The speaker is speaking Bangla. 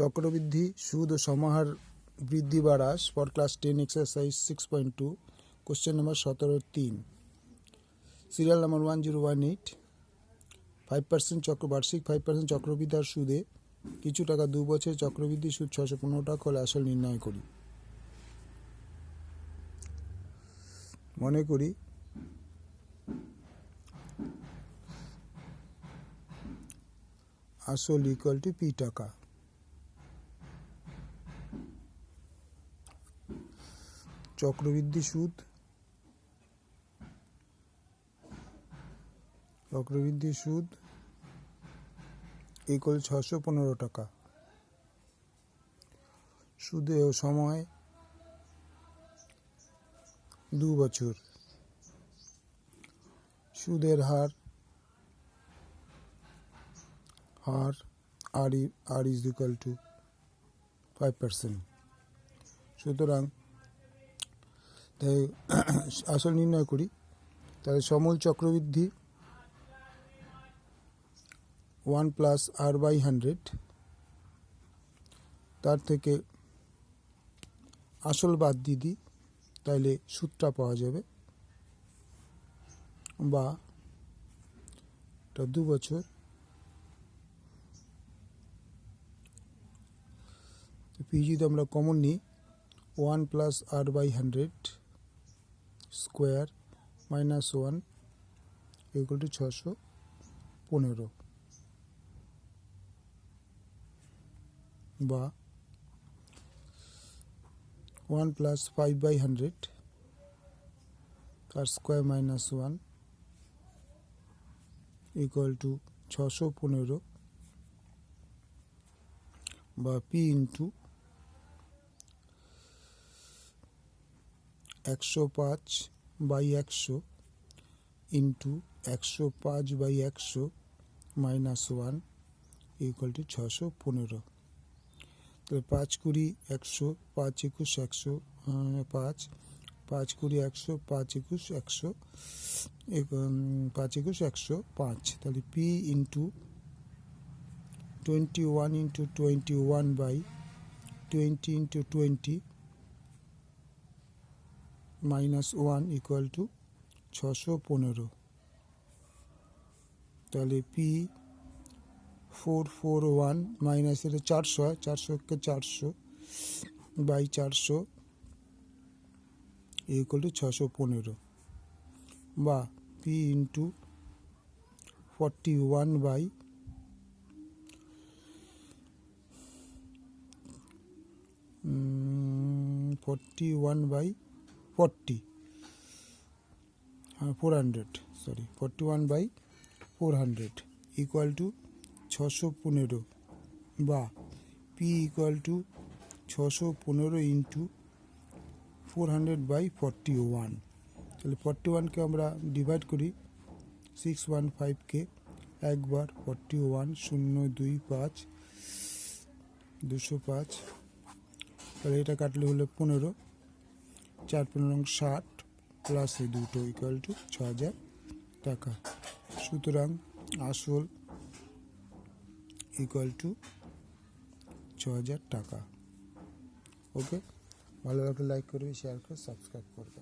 চক্রবৃদ্ধি সুদ ও সমাহার বৃদ্ধি বা হ্রাস for class ten exercise six point two question number সতেরো তিন। Serial number one zero one eight five percent চক্র বার্ষিক ফাইভ পার্সেন্ট চক্রবৃদ্ধি আর সুদে কিছু টাকা দু বছর চক্রবৃদ্ধি সুদ ছশো পনেরো টাকা হলে আসল নির্ণয় করি। মনে করি আসল ইকুয়াল টু পি টাকা। চক্রবৃদ্ধি সুদ। চক্রবৃদ্ধি সুদ ইকুয়াল ছশো পনেরো টাকা। সুদে সময় দু বছর। সুদের হার হার আর R is equal to five percent সুতরাং তাই আসল নির্ণয় করি। তাহলে সমূল চক্রবৃদ্ধি one plus R by hundred তার থেকে আসল বাদ দিয়ে দিই তাহলে সুদটা পাওয়া যাবে বা দু বছর। পি যদি আমরা কমন নিই one plus R by hundred square minus one equal to ছশো পনেরো। বা one plus five by hundred তার square minus one equal to ছশো পনেরো বা পি ইন্টু একশো পাঁচ বাই একশো ইন্টু একশো পাঁচ বাই একশো মাইনাস ওয়ান ইকুয়াল টু ছশো পনেরো। তাহলে পাঁচ কুড়ি একশো, পাঁচ একুশ একশো পাঁচ পাঁচ কুড়ি একশো, পাঁচ একুশ একশো, এক- পাঁচ একুশ একশো পাঁচ। তাহলে P into twenty one into twenty one by twenty into twenty minus one equal to ছশো পনেরো। তাহলে P four four one minus এটা চারশো হয় চারশোকে চারশো বাই চারশো ইকুয়াল টু ছশো পনেরো। বা P into forty one by forty one by forty four hundred sorry forty one by four hundred equal to ছশো পনেরো বা পি ইকুয়াল টু ছশো পনেরো into four hundred by forty one তাহলে ফর্টি ওয়ানকে আমরা ডিভাইড করি সিক্স ওয়ান ফাইভকে একবার ফর্টি ওয়ান শূন্য দুই পাঁচ, দুশো পাঁচ। তাহলে এটা কাটলে হলো পনেরো। চার পনেরো ষাট প্লাস এই দুটো ইকুয়াল টু ছ হাজার টাকা। সুতরাং আসল ইকুয়াল টু ছ হাজার টাকা। ওকে ভালো লাগলে লাইক করবে শেয়ার করে সাবস্ক্রাইব করবে।